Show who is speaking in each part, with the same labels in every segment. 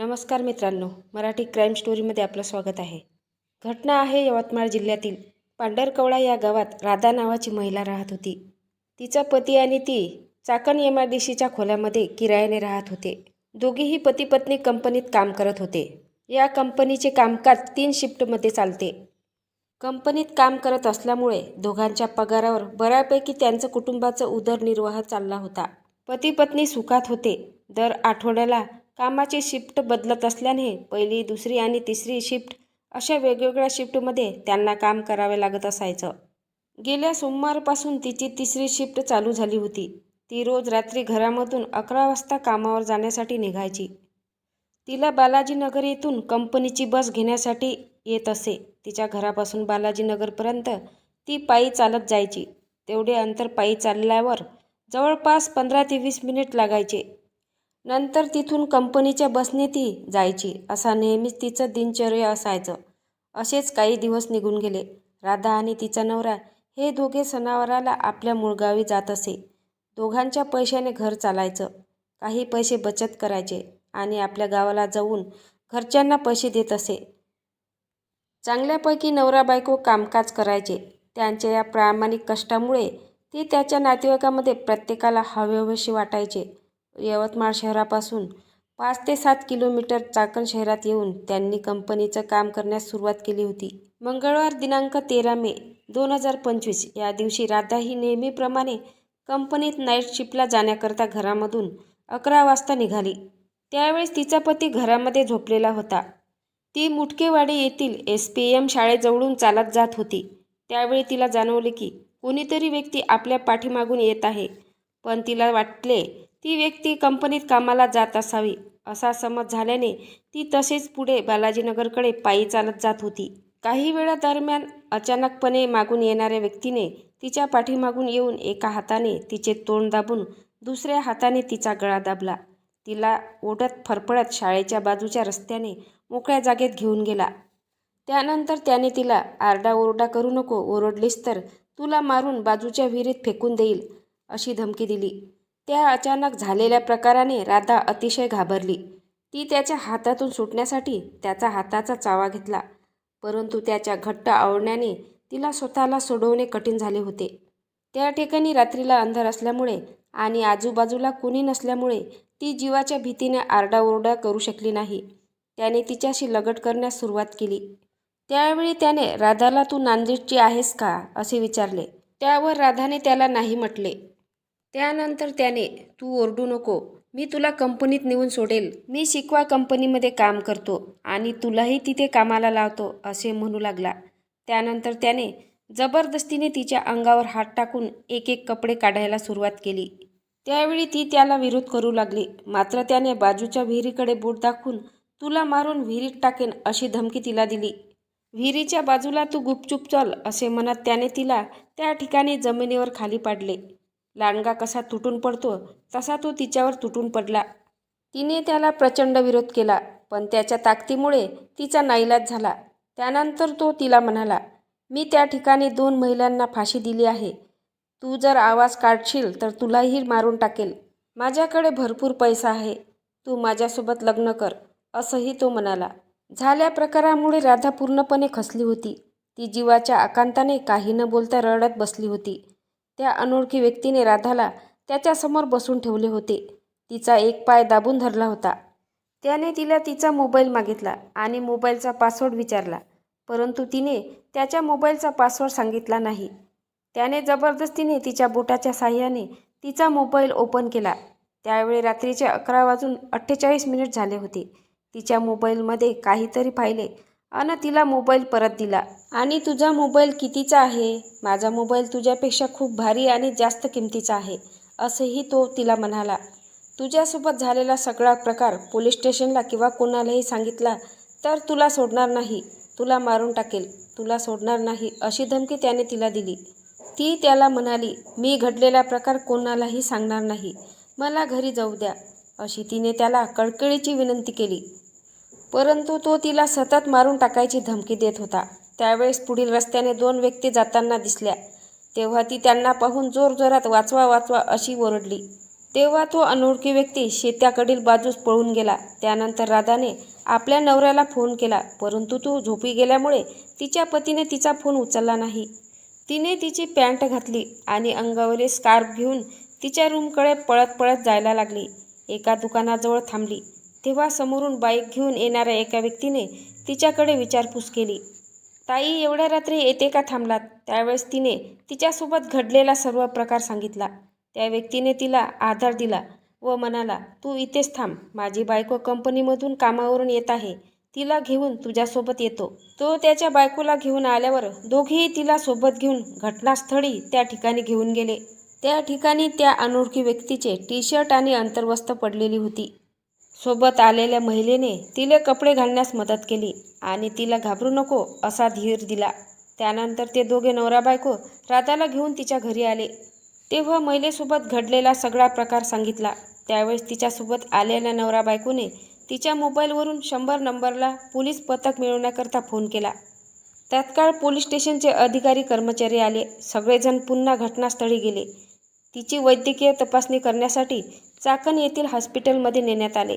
Speaker 1: नमस्कार मित्रांनो मराठी क्राईम स्टोरीमध्ये आपलं स्वागत आहे. घटना आहे यवतमाळ जिल्ह्यातील पांढरकवळा या गावात राधा नावाची महिला राहत होती. तिचा पती आणि ती चाकण एम आय डी सीच्या खोल्यामध्ये किरायाने राहत होते. दोघीही पती पत्नी कंपनीत काम करत होते. या कंपनीचे कामकाज तीन शिफ्टमध्ये चालते. कंपनीत काम करत असल्यामुळे दोघांच्या पगारावर बऱ्यापैकी त्यांचं कुटुंबाचा उदरनिर्वाह चालला होता. पती पत्नी सुखात होते. दर आठवड्याला कामाची शिफ्ट बदलत असल्याने पहिली दुसरी आणि तिसरी शिफ्ट अशा वेगवेगळ्या शिफ्टमध्ये त्यांना काम करावे लागत असायचं. गेल्या सोमवारपासून तिची तिसरी शिफ्ट चालू झाली होती. ती रोज रात्री घरामधून अकरा वाजता कामावर जाण्यासाठी निघायची. तिला बालाजीनगर येथून कंपनीची बस घेण्यासाठी येत असे. तिच्या घरापासून बालाजीनगरपर्यंत ती पायी चालत जायची. तेवढे अंतर पायी चालल्यावर जवळपास पंधरा ते वीस मिनिट लागायचे. नंतर तिथून कंपनीच्या बसने ती जायची. असा नेहमीच तिचं दिनचर्या असायचं. असेच काही दिवस निघून गेले. राधा आणि तिचा नवरा हे दोघे सणावाराला आपल्या मुळगावी जात असे. दोघांच्या पैशाने घर चालायचं. काही पैसे बचत करायचे आणि आपल्या गावाला जाऊन घरच्यांना पैसे देत असे. चांगल्यापैकी नवरा बायको कामकाज करायचे. त्यांच्या या प्रामाणिक कष्टामुळे ती त्याच्या नातेवाईकामध्ये प्रत्येकाला हवेहवेशी वाटायचे. यवतमाळ शहरापासून पाच ते सात किलोमीटर चाकण शहरात येऊन त्यांनी कंपनीचं काम करण्यास सुरुवात केली होती. मंगळवार दिनांक तेरा मे दोन हजार पंचवीस या दिवशी राधा ही नेहमीप्रमाणे कंपनीत नाईट शिफ्टला जाण्याकरता घरामधून अकरा वाजता निघाली. त्यावेळेस तिचा पती घरामध्ये झोपलेला होता. ती मुटकेवाडी येथील एस पी एम शाळेजवळून चालत जात होती. त्यावेळी तिला जाणवले की कोणीतरी व्यक्ती आपल्या पाठीमागून येत आहे. पण तिला वाटले ती व्यक्ती कंपनीत कामाला जात असावी असा समज झाल्याने ती तसेच पुढे बालाजीनगरकडे पायी चालत जात होती. काही वेळादरम्यान अचानकपणे मागून येणाऱ्या व्यक्तीने तिच्या पाठीमागून येऊन एका हाताने तिचे तोंड दाबून दुसऱ्या हाताने तिचा गळा दाबला. तिला ओढत फरफडत शाळेच्या बाजूच्या रस्त्याने मोकळ्या जागेत घेऊन गेला. त्यानंतर त्याने तिला आरडाओरडा करू नको ओरडलीस तर तुला मारून बाजूच्या विहिरीत फेकून देईल अशी धमकी दिली. त्या अचानक झालेल्या प्रकाराने राधा अतिशय घाबरली. ती त्याच्या हातातून सुटण्यासाठी त्याचा हाताचा चावा घेतला. परंतु त्याच्या घट्ट आवडण्याने तिला स्वतःला सोडवणे कठीण झाले होते. त्या ठिकाणी रात्रीला अंधार असल्यामुळे आणि आजूबाजूला कुणी नसल्यामुळे ती जीवाच्या भीतीने आरडाओरडा करू शकली नाही. त्याने तिच्याशी लगट करण्यास सुरुवात केली. त्यावेळी त्याने राधाला तू नांदेडची आहेस का? असे विचारले. त्यावर राधाने त्याला नाही म्हटले. त्यानंतर त्याने तू ओरडू नको. मी तुला कंपनीत नेऊन सोडेल. मी शिकवा कंपनीमध्ये काम करतो आणि तुलाही तिथे कामाला लावतो असे म्हणू लागला. त्यानंतर त्याने जबरदस्तीने तिच्या अंगावर हात टाकून एक एक कपडे काढायला सुरुवात केली. त्यावेळी ती त्याला विरोध करू लागली. मात्र त्याने बाजूच्या विहिरीकडे बोट दाखवून तुला मारून विहिरीत टाकेन अशी धमकी तिला दिली. विहिरीच्या बाजूला तू गुपचूप चल असे म्हणत त्याने तिला त्या ठिकाणी जमिनीवर खाली पाडले. लांडगा कसा तुटून पडतो तसा तो तिच्यावर तुटून पडला. तिने त्याला प्रचंड विरोध केला पण त्याच्या ताकदीमुळे तिचा नाईलाज झाला. त्यानंतर तो तिला म्हणाला मी त्या ठिकाणी दोन महिलांना फाशी दिली आहे. तू जर आवाज काढशील तर तुलाही मारून टाकेल. माझ्याकडे भरपूर पैसा आहे. तू माझ्यासोबत लग्न कर असंही तो म्हणाला. झाल्या प्रकारामुळे राधा पूर्णपणे खसली होती. ती जीवाच्या आकांताने काही न बोलता रडत बसली होती. त्या अनोळखी व्यक्तीने राधाला त्याच्यासमोर बसून ठेवले होते. तिचा एक पाय दाबून धरला होता. त्याने तिला तिचा मोबाईल मागितला आणि मोबाईलचा पासवर्ड विचारला परंतु तिने त्याच्या मोबाईलचा पासवर्ड सांगितला नाही. त्याने जबरदस्तीने तिच्या बोटाच्या साह्याने तिचा मोबाईल ओपन केला. त्यावेळी रात्रीचे अकरा वाजून अठ्ठेचाळीस मिनिट झाले होते. तिच्या मोबाईलमध्ये काहीतरी पाहिले अन तिला मोबाईल परत दिला. आणि तुझा मोबाईल कितीचा आहे? माझा मोबाईल तुझ्यापेक्षा खूप भारी आणि जास्त किमतीचा आहे असंही तो तिला म्हणाला. तुझ्यासोबत झालेला सगळा प्रकार पोलीस स्टेशनला किंवा कोणालाही सांगितला तर तुला सोडणार नाही. तुला मारून टाकेल. तुला सोडणार नाही अशी धमकी त्याने तिला दिली. ती त्याला म्हणाली मी घडलेला प्रकार कोणालाही सांगणार नाही. मला घरी जाऊ द्या अशी तिने त्याला कळकळीची विनंती केली. परंतु तो तिला सतत मारून टाकायची धमकी देत होता. त्यावेळेस पुढील रस्त्याने दोन व्यक्ती जाताना दिसल्या. तेव्हा ती त्यांना पाहून जोरजोरात वाचवा वाचवा अशी ओरडली. तेव्हा तो अनोळखी व्यक्ती शेताकडील बाजूस पळून गेला. त्यानंतर राधाने आपल्या नवऱ्याला फोन केला परंतु तो झोपी गेल्यामुळे तिच्या पतीने तिचा फोन उचलला नाही. तिने तिची पॅन्ट घातली आणि अंगावरील स्कार्फ घेऊन तिच्या रूमकडे पळत पळत जायला लागली. एका दुकानाजवळ थांबली. तेव्हा समोरून बाईक घेऊन येणाऱ्या एका व्यक्तीने तिच्याकडे विचारपूस केली. ताई एवढ्या रात्री येते का थांबलात? त्यावेळेस तिने तिच्यासोबत घडलेला सर्व प्रकार सांगितला. त्या व्यक्तीने तिला आधार दिला व म्हणाला तू इथेच थांब. माझी बायको कंपनीमधून कामावरून येत आहे. तिला घेऊन तुझ्यासोबत येतो. तो त्याच्या बायकोला घेऊन आल्यावर दोघेही तिला सोबत घेऊन घटनास्थळी त्या ठिकाणी घेऊन गेले. त्या ठिकाणी त्या अनोळखी व्यक्तीचे टी शर्ट आणि अंतर्वस्त्र पडलेली होती. सोबत आलेल्या महिलेने तिला कपडे घालण्यास मदत केली आणि तिला घाबरू नको असा धीर दिला. त्यानंतर ते दोघे नवरा बायको राधाला घेऊन तिच्या घरी आले. तेव्हा महिलेसोबत घडलेला सगळा प्रकार सांगितला. त्यावेळेस तिच्यासोबत आलेल्या नवरा बायकोने तिच्या मोबाईलवरून शंभर नंबरला पोलीस पथक मिळवण्याकरता फोन केला. तात्काळ पोलीस स्टेशनचे अधिकारी कर्मचारी आले. सगळेजण पुन्हा घटनास्थळी गेले. तिची वैद्यकीय तपासणी करण्यासाठी चाकण येथील हॉस्पिटलमध्ये नेण्यात आले.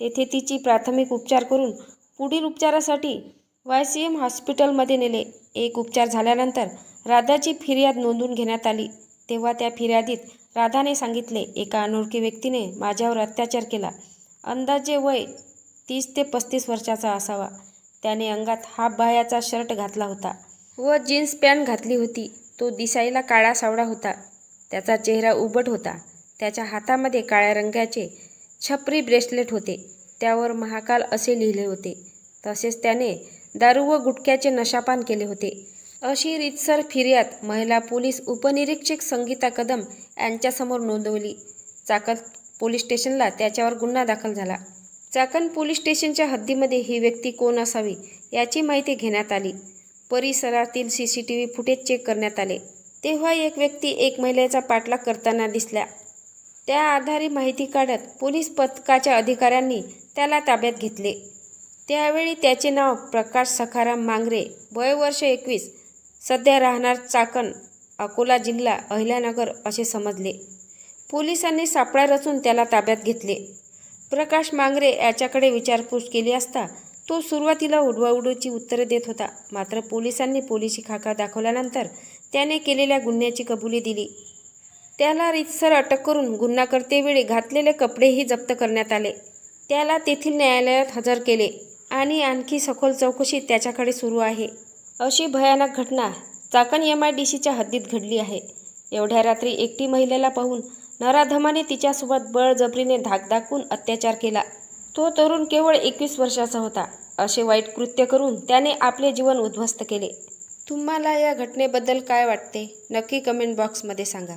Speaker 1: तेथे तिची प्राथमिक उपचार करून पुढील उपचारासाठी वाय सी एम हॉस्पिटलमध्ये नेले. एक उपचार झाल्यानंतर राधाची फिर्याद नोंदवून घेण्यात आली. तेव्हा त्या फिर्यादीत राधाने सांगितले एका अनोळखी व्यक्तीने माझ्यावर अत्याचार केला. अंदाजे वय तीस ते पस्तीस वर्षाचा असावा. त्याने अंगात हाफ बाह्याचा शर्ट घातला होता व जीन्स पॅन्ट घातली होती. तो दिसायला काळा सावळा होता. त्याचा चेहरा उबट होता. त्याच्या हातामध्ये काळ्या रंगाचे छपरी ब्रेसलेट होते. त्यावर महाकाल असे लिहिले होते. तसेच त्याने दारू व गुटख्याचे नशापान केले होते. अशी रीतसर फिर्याद महिला पोलीस उपनिरीक्षक संगीता कदम यांच्यासमोर नोंदवली. चाकण पोलीस स्टेशनला त्याच्यावर गुन्हा दाखल झाला. चाकण पोलीस स्टेशनच्या हद्दीमध्ये ही व्यक्ती कोण असावी याची माहिती घेण्यात आली. परिसरातील C C T V footage check करण्यात आले. तेव्हा एक व्यक्ती एक महिलेचा पाठलाग करताना दिसल्या. त्या आधारे माहिती काढत पोलीस पथकाच्या अधिकाऱ्यांनी त्याला ताब्यात घेतले. त्यावेळी त्याचे नाव प्रकाश सखाराम मांगरे वय वर्ष एकवीस. सध्या राहणार चाकण अकोला जिल्हा अहिल्यानगर असे समजले. पोलिसांनी सापळा रचून त्याला ताब्यात घेतले. प्रकाश मांगरे याच्याकडे विचारपूस केली असता तो सुरुवातीला उडवाउडूची उत्तरे देत होता. मात्र पोलिसांनी पोलिसी खाका दाखवल्यानंतर त्याने केलेल्या गुन्ह्याची कबुली दिली. त्याला रितसर अटक करून गुन्हा करतेवेळी घातलेले कपडेही जप्त करण्यात आले. त्याला तेथील न्यायालयात हजर केले आणि आणखी सखोल चौकशी त्याच्याकडे सुरू आहे. अशी भयानक घटना चाकण एम आय डी सीच्या हद्दीत घडली आहे. एवढ्या रात्री एकटी महिलेला पाहून नराधमाने तिच्यासोबत बळजबरीने धाक दाखवून अत्याचार केला. तो तरुण केवळ एकवीस वर्षाचा होता. असे वाईट कृत्य करून त्याने आपले जीवन उद्ध्वस्त केले. तुम्हाला या घटनेबद्दल काय वाटते? नक्की कमेंट बॉक्समध्ये सांगा.